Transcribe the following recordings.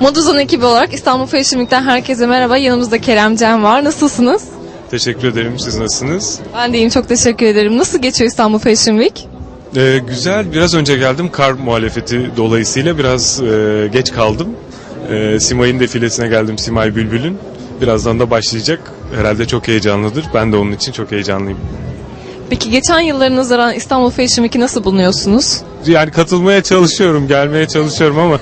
Moduzan ekibi olarak İstanbul Fashion Week'ten herkese merhaba. Yanımızda Kerem Can var. Nasılsınız? Teşekkür ederim. Siz nasılsınız? Ben de iyiyim. Çok teşekkür ederim. Nasıl geçiyor İstanbul Fashion Week? Ee, güzel. Biraz önce geldim. Kar muhalefeti dolayısıyla biraz e, geç kaldım. Ee, Simay'ın defilesine geldim. Simay Bülbül'ün. Birazdan da başlayacak. Herhalde çok heyecanlıdır. Ben de onun için çok heyecanlıyım. Peki geçen yıllara nazaran İstanbul Fashion Week'i nasıl bulunuyorsunuz? Yani katılmaya çalışıyorum, gelmeye çalışıyorum ama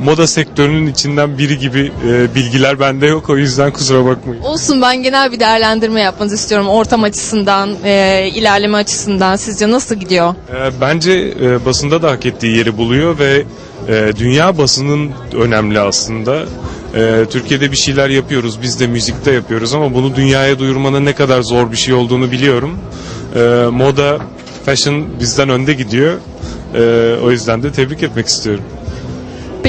moda sektörünün içinden biri gibi e, bilgiler bende yok. O yüzden kusura bakmayın. Olsun ben genel bir değerlendirme yapmanızı istiyorum. Ortam açısından, e, ilerleme açısından sizce nasıl gidiyor? Ee, Bence e, basında da hak ettiği yeri buluyor ve e, dünya basının önemli aslında. E, Türkiye'de bir şeyler yapıyoruz, biz de müzikte yapıyoruz ama bunu dünyaya duyurmanın ne kadar zor bir şey olduğunu biliyorum. E, Moda, fashion bizden önde gidiyor. E, O yüzden de tebrik etmek istiyorum.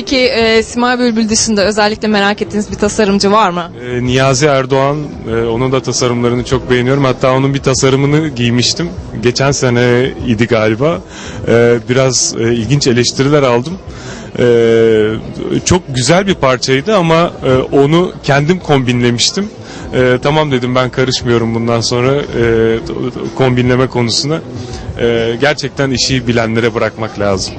Peki e, Simay Bülbül dışında özellikle merak ettiğiniz bir tasarımcı var mı? E, Niyazi Erdoğan, e, onun da tasarımlarını çok beğeniyorum. Hatta onun bir tasarımını giymiştim. Geçen sene idi galiba. E, Biraz e, ilginç eleştiriler aldım. E, Çok güzel bir parçaydı ama e, onu kendim kombinlemiştim. E, Tamam dedim ben karışmıyorum bundan sonra e, kombinleme konusuna. E, Gerçekten işi bilenlere bırakmak lazım.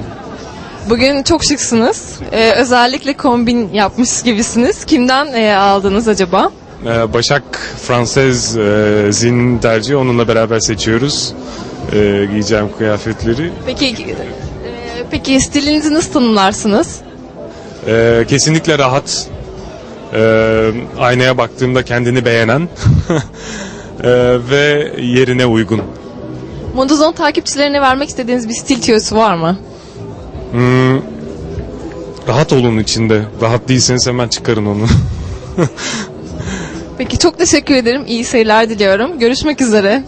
Bugün çok şıksınız. E, özellikle kombin yapmış gibisiniz. Kimden e, aldınız acaba? Ee, Başak Fransız e, Zin tercihi onunla beraber seçiyoruz e, giyeceğim kıyafetleri. Peki e, peki stilinizi nasıl tanımlarsınız? E, kesinlikle rahat. E, aynaya baktığımda kendini beğenen e, ve yerine uygun. Moduzon takipçilerine vermek istediğiniz bir stil tüyosu var mı? Hmm, rahat olun içinde. Rahat değilseniz hemen çıkarın onu. Peki çok teşekkür ederim. İyi seyirler diliyorum. Görüşmek üzere.